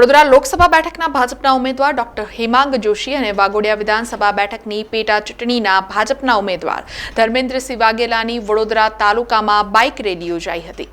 વડોદરા લોકસભા બેઠકના ભાજપના ઉમેદવાર ડોક્ટર હેમાંગ જોશી અને વાગોડિયા વિધાનસભા બેઠકની પેટા ચૂંટણીના ભાજપના ઉમેદવાર ધર્મેન્દ્રસિંહ વાઘેલાની વડોદરા તાલુકામાં બાઇક રેલી યોજાઈ હતી.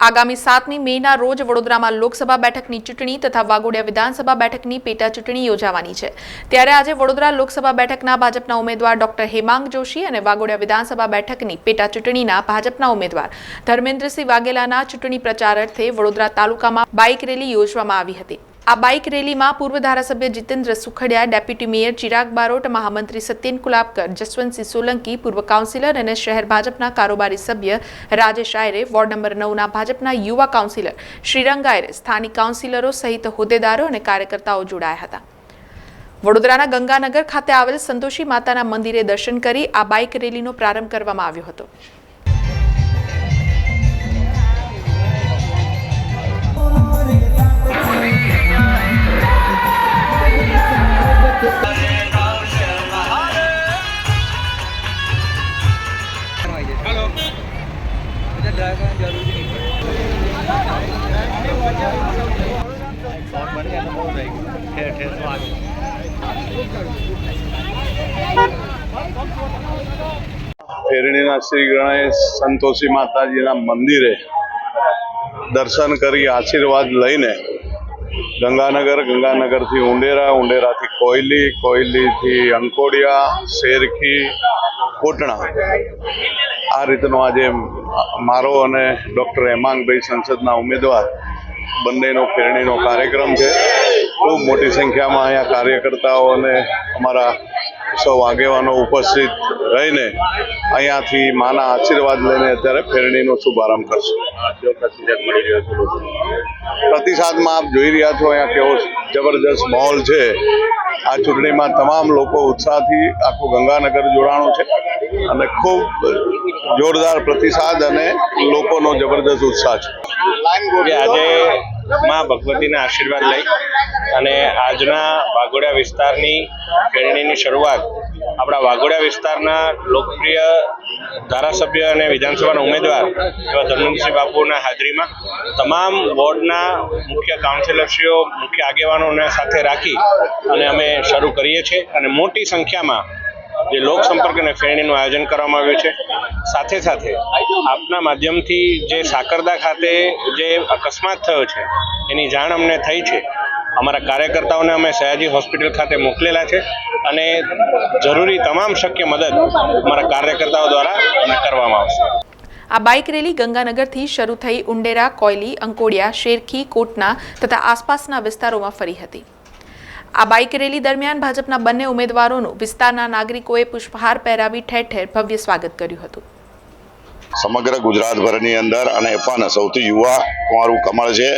આગામી સાતમી મેના રોજ વડોદરામાં લોકસભા બેઠકની ચૂંટણી તથા વાઘોડિયા વિધાનસભા બેઠકની પેટા ચૂંટણી યોજાવાની છે. ત્યારે આજે વડોદરા લોકસભા બેઠકના ભાજપના ઉમેદવાર ડોક્ટર હેમાંગ જોશી અને વાગોડિયા વિધાનસભા બેઠકની પેટા ચૂંટણીના ભાજપના ઉમેદવાર ધર્મેન્દ્રસિંહ વાઘેલાના ચૂંટણી પ્રચાર અર્થે વડોદરા તાલુકામાં બાઇક રેલી યોજવામાં આવી હતી. આ બાઇક રેલીમાં પૂર્વ ધારાસભ્ય જીતેન્દ્ર સુખડિયા, ડેપ્યુટી મેયર ચિરાગ બારોટ, મહામંત્રી સત્યેન કુલાબકર જસવંતસિંહ સોલંકી, પૂર્વ કાઉન્સિલર અને શહેર ભાજપના કારોબારી સભ્ય રાજેશ આયરે, વોર્ડ નંબર નવના ભાજપના યુવા કાઉન્સિલર શ્રીરંગ આયરે, સ્થાનિક કાઉન્સિલરો સહિત હોદ્દેદારો અને કાર્યકર્તાઓ જોડાયા હતા. વડોદરાના ગંગાનગર ખાતે આવેલ સંતોષી માતાના મંદિરે દર્શન કરી આ બાઇક રેલીનો પ્રારંભ કરવામાં આવ્યો હતો. ફેરણીના શ્રી ગણેશ સંતોષી માતાજીના મંદિરે દર્શન કરી આશીર્વાદ લઈને ગંગાનગર, ગંગાનગરથી ઉંડેરા, ઉંડેરાથી કોયલી, કોયલીથી અંકોડિયા, શેરખી, કોટણા. આ રીતનો આજે મારો અને ડૉક્ટર હેમાંગભાઈ સંસદના ઉમેદવાર બંનેનો ફેરણીનો કાર્યક્રમ છે. ખૂબ મોટી સંખ્યામાં અહીંયા કાર્યકર્તાઓ અને અમારા સૌ આગેવાનો ઉપસ્થિત રહીને અહીંયાથી માના આશીર્વાદ લઈને અત્યારે ફેરણીનો શુભારંભ કરશું. પ્રતિસાદમાં આપ જોઈ રહ્યા છો અહીંયા કેવો જબરદસ્ત માહોલ છે. આ ચૂંટણીમાં તમામ લોકો ઉત્સાહથી આખું ગંગાનગર જોડાણું છે અને ખૂબ જોરદાર પ્રતિસાદ અને લોકોનો જબરદસ્ત ઉત્સાહ છે. આજે માં ભગવતીના આશીર્વાદ લઈ અને આજના વાઘોડિયા વિસ્તારની ખેરણીની શરૂઆત આપણા વાઘોડિયા વિસ્તારના લોકપ્રિય ધારાસભ્ય અને વિધાનસભાના ઉમેદવાર એવા ધર્મેન્દ્રસિંહ બાપુના હાજરીમાં તમામ વોર્ડના મુખ્ય કાઉન્સિલરશ્રીઓ, મુખ્ય આગેવાનોને સાથે રાખી અને અમે શરૂ કરીએ છીએ અને મોટી સંખ્યામાં જે લોક સંપર્ક અને ફેરણીનું આયોજન કરવામાં આવ્યું છે, સાથે સાથે આપના માધ્યમથી જે સાકરદા ખાતે જે અકસ્માત થયો છે, એની જાણ અમને થઈ છે. અમારા કાર્યકર્તાઓને અમે સયાજી હોસ્પિટલ ખાતે મોકલેલા છે અને જરૂરી તમામ શક્ય મદદ અમારા કાર્યકર્તાઓ દ્વારા કરવામાં આવશે. આ બાઇક રેલી ગંગાનગરથી શરૂ થઈ ઉંડેરા, કોયલી, અંકોડિયા, શેરખી, કોટના તથા આસપાસના વિસ્તારોમાં ફરી હતી. આ બાઇક રેલી દરમિયાન ભાજપના બંને ઉમેદવારોનું વિસ્તારના નાગરિકોએ પુષ્પહાર પહેરાવી ઠેર ઠેર ભવ્ય સ્વાગત કર્યું હતું. સમગ્ર ગુજરાતભરની અંદર અને પણ સૌથી યુવા કુંવારું કમળ છે,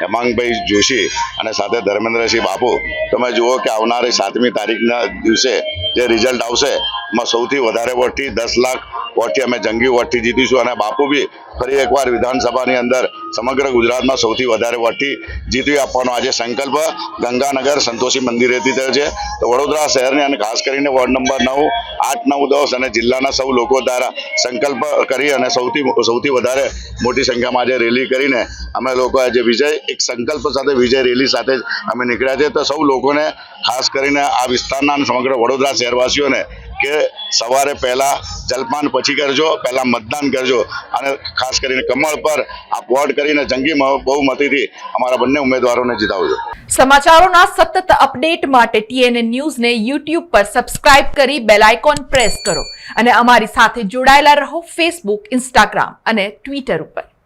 હેમાંગભાઈ જોશી અને સાથે ધર્મેન્દ્રસિંહ બાપુ. તમે જુઓ કે આવનારી સાતમી તારીખના દિવસે જે રિઝલ્ટ આવશે, એમાં સૌથી વધારે વોટથી દસ લાખ વોટથી અમે જંગી વોટથી જીતીશું અને બાપુ બી ફરી એકવાર વિધાનસભાની અંદર સમગ્ર ગુજરાતમાં સૌથી વધારે વોટથી જીતવી આપવાનો આજે સંકલ્પ ગંગાનગર સંતોષી મંદિરેથી થયો છે. તો વડોદરા શહેરની અને ખાસ કરીને વોર્ડ નંબર નવ, આઠ, નવ, દસ અને જિલ્લાના સૌ લોકો દ્વારા સંકલ્પ કરી અને સૌથી સૌથી વધારે મોટી સંખ્યામાં આજે રેલી કરીને અમે લોકો આજે વિજય, એક સંકલ્પ સાથે વિજય રેલી સાથે અમે નીકળ્યા છે. તો સૌ લોકોને ખાસ કરીને આ વિસ્તારના અને સમગ્ર વડોદરા શહેરવાસીઓને કે સવારે પહેલા જલપાન પછી કરજો, પહેલા મતદાન કરજો. અને ખાસ કરીને કમળ પર આ વોટ કરીને જંગી બહુમતીથી અમારા બંને ઉમેદવારોને જીતાવજો. સમાચારોના સતત અપડેટ માટે ટીએનએ ન્યૂઝને યુટ્યુબ પર સબસ્ક્રાઇબ કરી બેલ આઇકોન પ્રેસ કરો. અને અમારી સાથે જોડાયેલા રહો ફેસબુક ઇન્સ્ટાગ્રામ અને ટ્વિટર ઉપર.